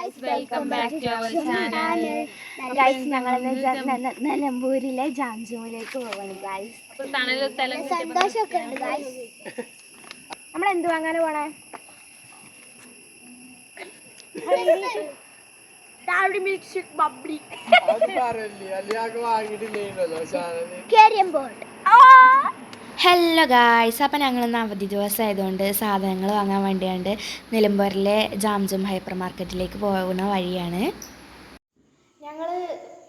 Guys welcome back to our channel guys ഞങ്ങൾ നിലമ്പൂരിലെ ജാംജുമിലേക്ക് പോവാണ് ഗൈസ് സന്തോഷമൊക്കെ ഉണ്ട് ഗൈസ് നമ്മൾ എന്ത് വാങ്ങാൻ പോണേ? കാരിയം ബോർഡ് ഹലോ ഗായ്സ് അപ്പം ഞങ്ങൾ ഇന്ന് അവധി ദിവസം ആയതുകൊണ്ട് സാധനങ്ങൾ വാങ്ങാൻ വേണ്ടിയാണ്ട് നിലമ്പൂരിലെ ജാംജും ഹൈപ്പർ മാർക്കറ്റിലേക്ക് പോകുന്ന വഴിയാണ്. ഞങ്ങൾ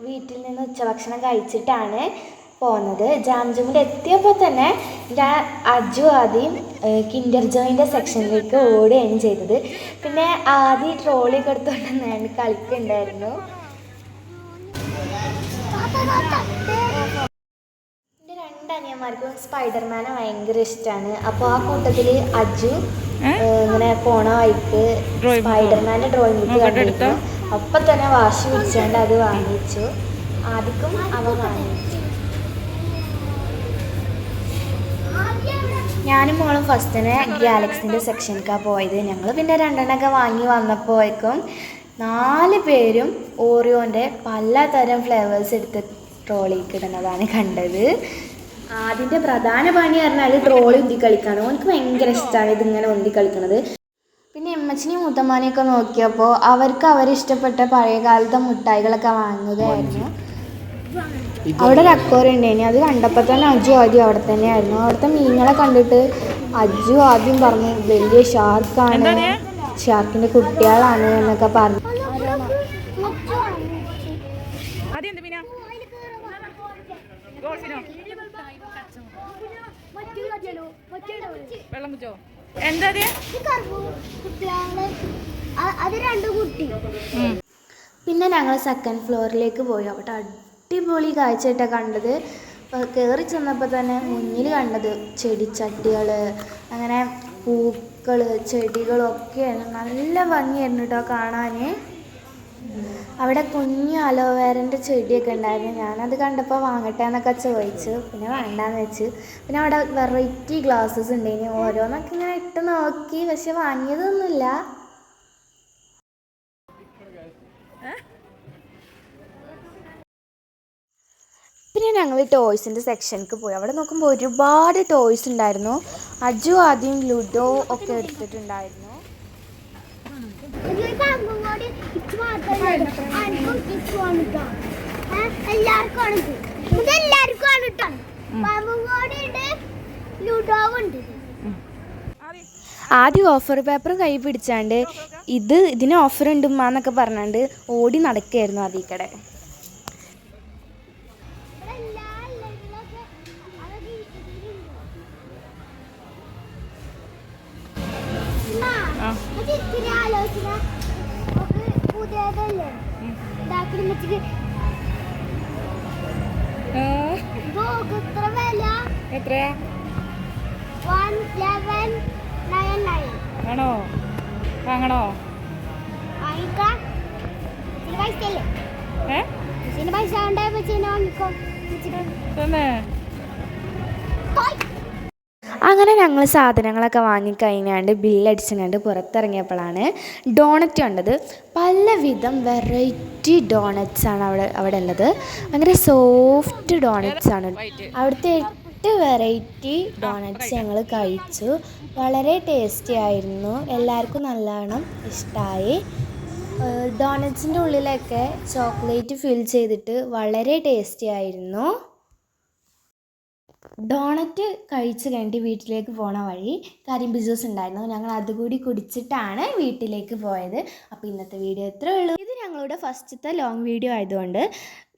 വീട്ടിൽ നിന്ന് ഉച്ചഭക്ഷണം കഴിച്ചിട്ടാണ് പോകുന്നത് ജാംജുമിൽ എത്തിയപ്പോൾ തന്നെ ഞാൻ അജു ആദ്യം കിൻഡർ ജോയിന്റെ സെക്ഷനിലേക്ക് ഓടുകയാണ് ചെയ്തത്. പിന്നെ ആദ്യം ട്രോളിയൊക്കെ എടുത്തുകൊണ്ട് ഞാൻ കളിക്കുന്നുണ്ടായിരുന്നു അനിയന്മാർക്കും സ്പൈഡർമാനെ ഭയങ്കര ഇഷ്ടമാണ് അപ്പോൾ ആ കൂട്ടത്തിൽ അജു ഇങ്ങനെ പോണ വഴിക്ക് സ്പൈഡർമാന്റെ ഡ്രോയിങ് ബുക്ക് അപ്പം തന്നെ വാശി പിടിച്ചാണ്ട് അത് വാങ്ങിച്ചു. ആദ്യം അവ വാങ്ങിച്ചു. ഞാനും മോളും ഫസ്റ്റ് തന്നെ ഗാലക്സിന്റെ സെക്ഷനിലേക്കാണ് പോയത്. ഞങ്ങൾ പിന്നെ രണ്ടെണ്ണമൊക്കെ വാങ്ങി വന്നപ്പോഴേക്കും നാല് പേരും ഓറിയോന്റെ പലതരം ഫ്ലേവേഴ്സ് എടുത്ത് ട്രോളിക്കിടുന്നതാണ് കണ്ടത്. അതിന്റെ പ്രധാന പണി പറഞ്ഞാൽ ട്രോളി ഉന്തി കളിക്കാണ്. ഓനക്ക് ഭയങ്കര ഇഷ്ടമാണ് ഇതിങ്ങനെ ഉന്തി കളിക്കണത്. പിന്നെ എമ്മച്ചിനെയും മുത്തമ്മാനെയൊക്കെ നോക്കിയപ്പോൾ അവർക്ക് അവരിഷ്ടപ്പെട്ട പഴയ കാലത്തെ മുട്ടായികളൊക്കെ വാങ്ങുകയായിരുന്നു അവിടെ ഒരു അക്കോറി ഉണ്ടായിരുന്നു അത് കണ്ടപ്പോൾ തന്നെ അജു ആദ്യം അവിടെ തന്നെയായിരുന്നു. അവിടുത്തെ മീനുകളെ കണ്ടിട്ട് അജു ആദ്യം പറഞ്ഞു വലിയ ഷാർക്കാണ് ഷാർക്കിന്റെ കുട്ടികളാണ് എന്നൊക്കെ പറഞ്ഞു. ആദ്യം എന്ത് മീനാ? ഗോൾഫിനോ? വെള്ളം കുച്ചോ എന്താ അത്? രണ്ട് കുട്ടി. പിന്നെ ഞങ്ങൾ സെക്കൻഡ് ഫ്ലോറിലേക്ക് പോയി. അവിടെ അടിപൊളി കാഴ്ചയായിട്ടാണ് കണ്ടത്. കയറി ചെന്നപ്പോൾ തന്നെ മുന്നിൽ കണ്ടത് ചെടിച്ചട്ടികൾ അങ്ങനെ പൂക്കൾ ചെടികളൊക്കെയാണ്. നല്ല ഭംഗിയായിരുന്നു കേട്ടോ കാണാൻ അവിടെ കുഞ്ഞു അലോവേരന്റെ ചെടിയൊക്കെ ഉണ്ടായിരുന്നു. ഞാനത് കണ്ടപ്പോൾ വാങ്ങട്ടെ എന്നൊക്കെ ചോദിച്ചു. പിന്നെ വേണ്ടാന്ന് വെച്ച്. പിന്നെ അവിടെ വെറൈറ്റി ഗ്ലാസ്സസ് ഉണ്ടായിന് ഓരോന്നൊക്കെ ഇങ്ങനെ ഇട്ട് നോക്കി. പക്ഷെ വാങ്ങിയതൊന്നുമില്ല. പിന്നെ ഞങ്ങൾ ടോയ്സിന്റെ സെക്ഷനിലേക്ക് പോയി. അവിടെ നോക്കുമ്പോൾ ഒരുപാട് ടോയ്സ് ഉണ്ടായിരുന്നു. അജു ആദ്യം ലുഡോ ഒക്കെ എടുത്തിട്ടുണ്ടായിരുന്നു. എല്ലാവർക്കും ആണ് ഇത്. ഇത് എല്ലാവർക്കും ആണ് കേട്ടോ പാമ്പുകോടി ഉണ്ട് ലുഡോ ഉണ്ട്. ആദ്യം ഓഫർ പേപ്പർ കൈ പിടിച്ചാണ്ട് ഇത് ഇതിന് ഓഫർ ഉണ്ട് ഉമ്മ എന്നൊക്കെ പറഞ്ഞാണ്ട് ഓടി നടക്കുകയായിരുന്നു അതിൽ എത്രയാ? ആണോ? വാങ്ങണോ? പൈസ പൈസ ഉണ്ടായ വെച്ചിനെ വാങ്ങിക്കോ. തന്നെ. അങ്ങനെ ഞങ്ങൾ സാധനങ്ങളൊക്കെ വാങ്ങിക്കഴിഞ്ഞാണ്ട് ബില്ലടിച്ചിങ്ങാണ്ട് പുറത്തിറങ്ങിയപ്പോഴാണ് ഡോണറ്റ് കണ്ടത്. പലവിധം വെറൈറ്റി ഡോണറ്റ്സ് ആണ് അവിടെ അവിടെ ഉള്ളത്. ഭയങ്കര സോഫ്റ്റ് ഡോണറ്റ്സ് ആണ്. അവിടുത്തെ എട്ട് വെറൈറ്റി ഡോണറ്റ്സ് ഞങ്ങൾ കഴിച്ചു. വളരെ ടേസ്റ്റി ആയിരുന്നു. എല്ലാവർക്കും നല്ലവണ്ണം ഇഷ്ടമായി ഡോണറ്റ്സിന്റെ ഉള്ളിലൊക്കെ ചോക്ലേറ്റ് ഫിൽ ചെയ്തിട്ട് വളരെ ടേസ്റ്റി ആയിരുന്നു. ഡോണറ്റ് കഴിച്ച് കഴിഞ്ഞിട്ട് വീട്ടിലേക്ക് പോണ വഴി കരിമ്പ് ജ്യൂസ് ഉണ്ടായിരുന്നു. ഞങ്ങൾ അതുകൂടി കുടിച്ചിട്ടാണ് വീട്ടിലേക്ക് പോയത്. അപ്പോൾ ഇന്നത്തെ വീഡിയോ ഇത്രേ ഉള്ളൂ. ഇത് ഞങ്ങളുടെ ഫസ്റ്റത്തെ ലോങ് വീഡിയോ ആയതുകൊണ്ട്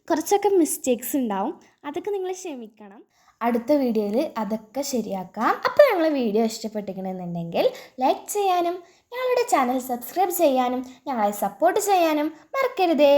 കുറച്ചൊക്കെ മിസ്റ്റേക്സ് ഉണ്ടാവും. അതൊക്കെ നിങ്ങൾ ക്ഷമിക്കണം. അടുത്ത വീഡിയോയിൽ അതൊക്കെ ശരിയാക്കാം. അപ്പോൾ ഞങ്ങൾ വീഡിയോ ഇഷ്ടപ്പെട്ടിരിക്കണമെന്നുണ്ടെങ്കിൽ ലൈക്ക് ചെയ്യാനും ഞങ്ങളുടെ ചാനൽ സബ്സ്ക്രൈബ് ചെയ്യാനും ഞങ്ങളെ സപ്പോർട്ട് ചെയ്യാനും മറക്കരുതേ.